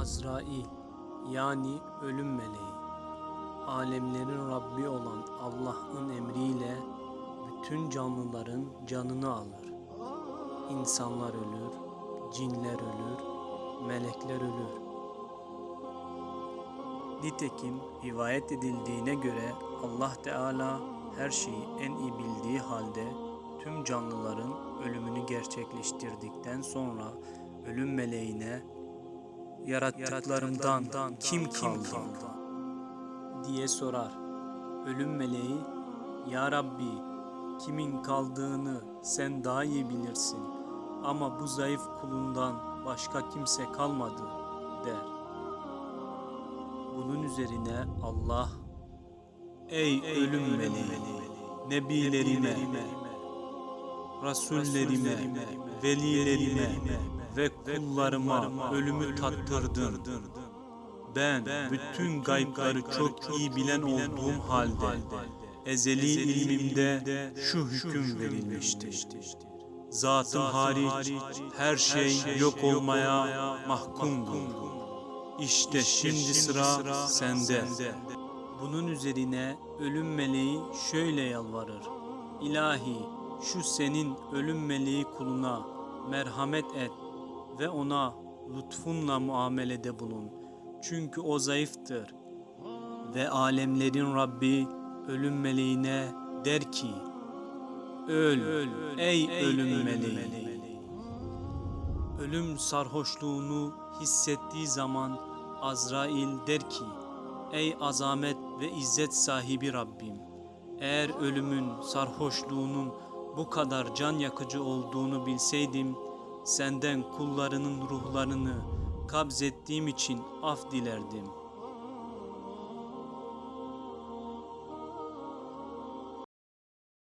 Azrail yani ölüm meleği alemlerin Rabbi olan Allah'ın emriyle bütün canlıların canını alır. İnsanlar ölür, cinler ölür, melekler ölür. Nitekim rivayet edildiğine göre Allah Teala her şeyi en iyi bildiği halde tüm canlıların ölümünü gerçekleştirdikten sonra ölüm meleğine yarattıklarımdan kim kaldı diye sorar. Ölüm meleği Ya Rabbi kimin kaldığını sen daha iyi bilirsin ama bu zayıf kulundan başka kimse kalmadı der. Bunun üzerine Allah Ey ölüm meleği nebilerime Rasullerime, velilerime ve kullarıma ölümü tattırdın. Ben bütün gaybları çok iyi bilen olduğum halde ezeli ilmimde şu hüküm verilmiştir. Zatım hariç her şey yok olmaya mahkumdur. İşte şimdi sıra sende. Bunun üzerine ölüm meleği şöyle yalvarır. İlahi şu senin ölüm meleği kuluna merhamet et ve ona lütfunla muamelede bulun. Çünkü o zayıftır. Ve alemlerin Rabbi ölüm meleğine der ki Öl, ey, ölüm meleği. Ölüm sarhoşluğunu hissettiği zaman Azrail der ki Ey azamet ve izzet sahibi Rabbim eğer ölümün sarhoşluğunun bu kadar can yakıcı olduğunu bilseydim senden kullarının ruhlarını kabzettiğim için af dilerdim.''